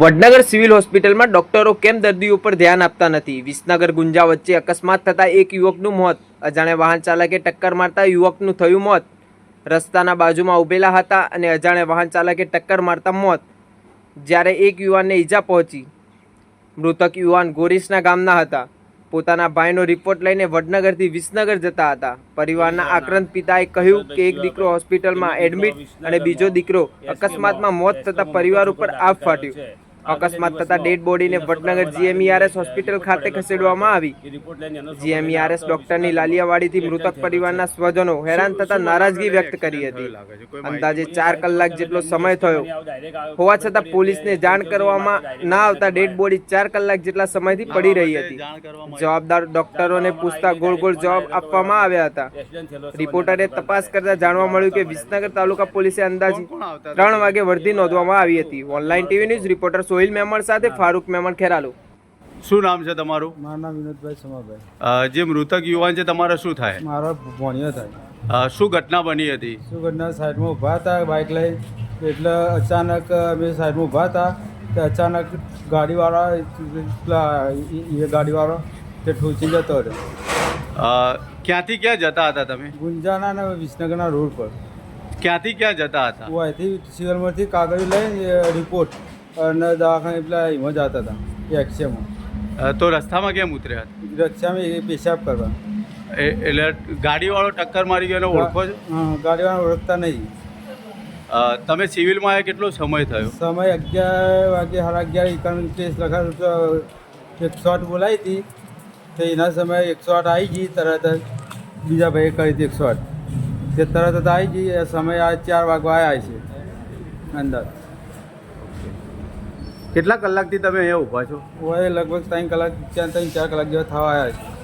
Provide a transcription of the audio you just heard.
Vadnagar civil હોસ્પિટલમાં ડોક્ટરો કેમ દર્દીઓ પર ધ્યાન આપતા નથી? વિસનગર ગુંજા વચ્ચે અકસ્માત થતાં એક યુવકનું મોત. અજાણ્યા વાહન ચાલકે ટક્કર મારતા યુવકનું થયું મોત. રસ્તાના બાજુમાં ઊભેલા હતા અને અજાણ્યા વાહન ચાલકે ટક્કર મારતા મોત. જ્યારે એક યુવાનને ઈજા પહોંચી. મૃતક યુવાન ગોરીસના ગામના હતા. પોતાના ભાઈનો રિપોર્ટ લઈને વડનગરથી વિસનગર જતા હતા. પરિવારના આક્રંત પિતાએ કહ્યું કે એક દીકરો હોસ્પિટલમાં એડમિટ અને બીજો દીકરો અકસ્માતમાં મોત થતાં પરિવાર ઉપર આફ ફાટ્યું. અકસ્માત થતા ડેડ બોડીને વડનગર જીએમઈઆરએસ હોસ્પિટલ ખાતે ખસેડવામાં આવી. જીએમઈઆરએસ ડોક્ટરની લાલિયાવાડીથી મૃતક પરિવારના સ્વજનો હેરાન થતા નારાજગી વ્યક્ત કરી હતી. અંદાજે ચાર કલાક જેટલો સમય થયો. હોવા છતાં પોલીસને જાણ કરવામાં ના આવતા ડેડ બોડી ચાર કલાક જેટલા સમયથી પડી રહી હતી. જવાબદાર ડોક્ટરોને પૂછતા ગોળ ગોળ જવાબ આપવામાં આવ્યા હતા. રિપોર્ટરે તપાસ કરતા જાણવા મળ્યું કે વિસનગર તાલુકા પોલીસે અંદાજે ત્રણ વાગે વર્ધી નોંધવામાં આવી હતી. Online TV news reporter Sohil Memon સાથે ફારૂક મેમણ ખેરાલુ. શું નામ છે તમારું? મારું નામ વિનોદભાઈ સમાભાઈ. અ, જે મૃતક યુવાન છે તમારે શું થાય? મારો ભોણિયો થાય. અ, શું ઘટના બની હતી? શું ઘટના? સાઈડમાં ઊભા હતા બાઇક લઈ. એટલે અચાનક અમે સાઈડમાં ઊભા હતા તે અચાનક ગાડીવાળા પેલા એ એ ગાડીવાળો તે ઠોચી જતો રહ્યો. અ, ક્યાંથી ક્યાં જતા હતા તમે? ગુંજાના અને વિસનગરના રોડ પર. ક્યાંથી ક્યાં જતા હતા? હું અહીંથી સિવલમાંથી કાગળ લઈ રિપોર્ટ. અને દવાખાને પેલા એમાં જતા હતા એક્સેમાં તો રસ્તામાં કેમ ઉતર્યા? રસ્તામાં એ પેશાબ કરવા. એટલે ગાડીવાળો ટક્કર મારી ગયો ઓળખો છો? ગાડીવાળો ઓળખતા નહીં. તમે સિવિલમાં આવ્યા કેટલો સમય થયો? સમય અગિયાર વાગે સાડા અગિયાર એકાવન કેસ લખાયું તો એકસો આઠ બોલાવી હતી. તો એના સમયે એકસો આઠ આવી ગઈ તરત જ બીજા ભાઈએ કરી હતી એકસો આઠ. તે તરત જ આવી ગઈ સમય આ ચાર વાગવા આવ્યા છે અંદર. કેટલા કલાકથી તમે અહીંયા ઊભા છો? હું લગભગ ત્રણ કલાક ચાર ત્રણ, ચાર કલાક જેવા થવા આવ્યા છે.